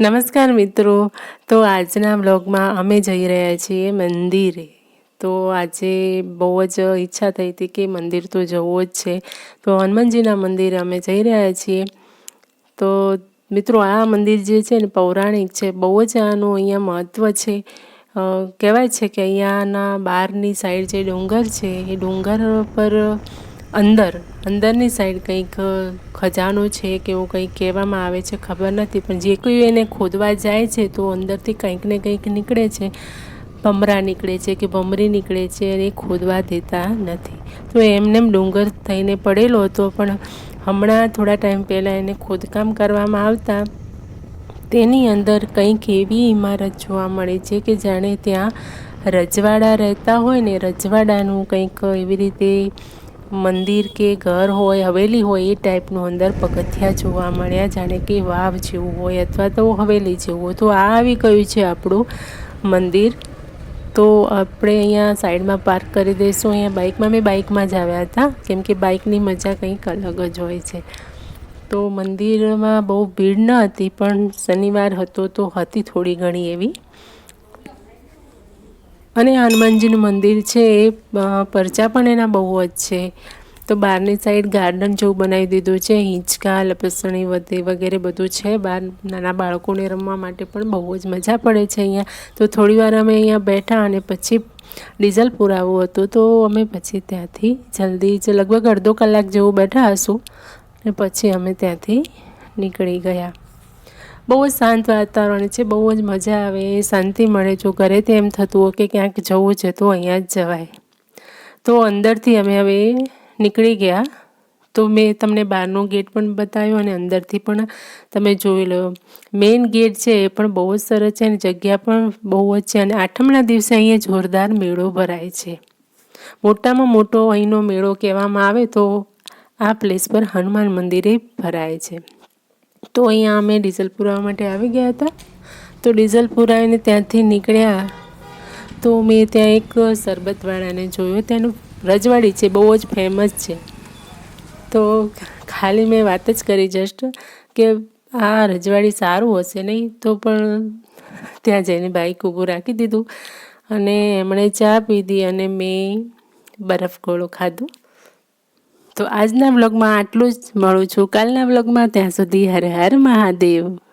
નમસ્કાર મિત્રો. તો આજના બ્લોગમાં અમે જઈ રહ્યા છીએ મંદિરે. તો આજે બહુ જ ઈચ્છા થઈ હતી કે મંદિર તો જવું જ છે. તો હનુમાનજીના મંદિરે અમે જઈ રહ્યા છીએ. તો મિત્રો, આ મંદિર જે છે ને પૌરાણિક છે, બહુ જ આનું અહીંયા મહત્ત્વ છે. કહેવાય છે કે અહીંયાના બહારની સાઈડ જે ડુંગર છે, એ ડુંગર પર અંદર, અંદરની સાઈડ કંઈક ખજાનો છે કે એવું કંઈક કહેવામાં આવે છે, ખબર નથી, પણ જે કોઈ એને ખોદવા જાય છે તો અંદરથી કંઈક ને કંઈક નીકળે છે. ભમરા નીકળે છે કે ભમરી નીકળે છે એ ખોદવા દેતા નથી. તો એમને ડુંગર થઈને પડેલો હતો, પણ હમણાં થોડા ટાઈમ પહેલાં એને ખોદકામ કરવામાં આવતા, તેની અંદર કંઈક એવી ઇમારત જોવા મળે છે કે જાણે ત્યાં રજવાડા રહેતા હોય ને, રજવાડાનું કંઈક એવી રીતે મંદિર કે ઘર હોય, હવેલી હોય, એ ટાઈપનું અંદર પગથિયા જોવા મળ્યા. જાણે કે વાવ જેવું હોય અથવા તો હવેલી જેવું હોય. તો આ આવી ગયું છે આપણું મંદિર. તો આપણે અહીંયા સાઈડમાં પાર્ક કરી દઈશું. અહીંયા બાઇકમાં મેં બાઇકમાં જ આવ્યા હતા. કેમ કે બાઇકની મજા કંઈક અલગ જ હોય છે. તો મંદિરમાં બહુ ભીડ ન હતી, પણ શનિવાર હતો તો હતી થોડી ઘણી એવી. અને હનુમાનજીનું મંદિર છે એ પરચા પણ એના બહુ જ છે. તો બહારની સાઈડ ગાર્ડન જેવું બનાવી દીધું છે, હિંચકા, લપસણી વધે, વગેરે બધું છે. બહાર નાના બાળકોને રમવા માટે પણ બહુ જ મજા પડે છે અહીંયા. તો થોડી વાર અમે અહીંયા બેઠા અને પછી ડીઝલ પુરાવવું હતું. તો અમે પછી ત્યાંથી જલ્દી જ લગભગ અડધો કલાક જેવું બેઠા હશું. અને પછી અમે ત્યાંથી નીકળી ગયા. બહુ જ શાંત વાતાવરણ છે, બહુ જ મજા આવે, શાંતિ મળે જો ઘરેથી એમ થતું હોય કે ક્યાંક જવું છે તો અહીંયા જ જવાય. તો અંદરથી અમે હવે નીકળી ગયા. તો મેં તમને બહારનો ગેટ પણ બતાવ્યો અને અંદરથી પણ તમે જોઈ લો. મેઇન ગેટ છે એ પણ બહુ જ સરસ છે અને જગ્યા પણ બહુ જ છે અને આઠમના દિવસે અહીંયા જોરદાર મેળો ભરાય છે. મોટામાં મોટો અહીંનો મેળો કહેવામાં આવે તો આ પ્લેસ પર હનુમાન મંદિરે ભરાય છે. તો અહીંયા અમે ડીઝલ પુરાવા માટે આવી ગયા હતા. તો ડીઝલ પુરાવીને ત્યાંથી નીકળ્યા. તો મેં ત્યાં એક શરબતવાળાને જોયો. ત્યાંનું રજવાડી છે, બહુ જ ફેમસ છે. તો ખાલી મેં વાત જ કરી જસ્ટ કે આ રજવાડી સારું હશે નહીં, તો પણ ત્યાં જઈને બાઈક ઊભું રાખી દીધું. અને એમણે ચા પીધી અને મેં બરફ ગોળો ખાધું. તો આજના બ્લોગમાં આટલું જ. મળું છું કાલના બ્લોગમાં ત્યાં સુધી હર હર મહાદેવ.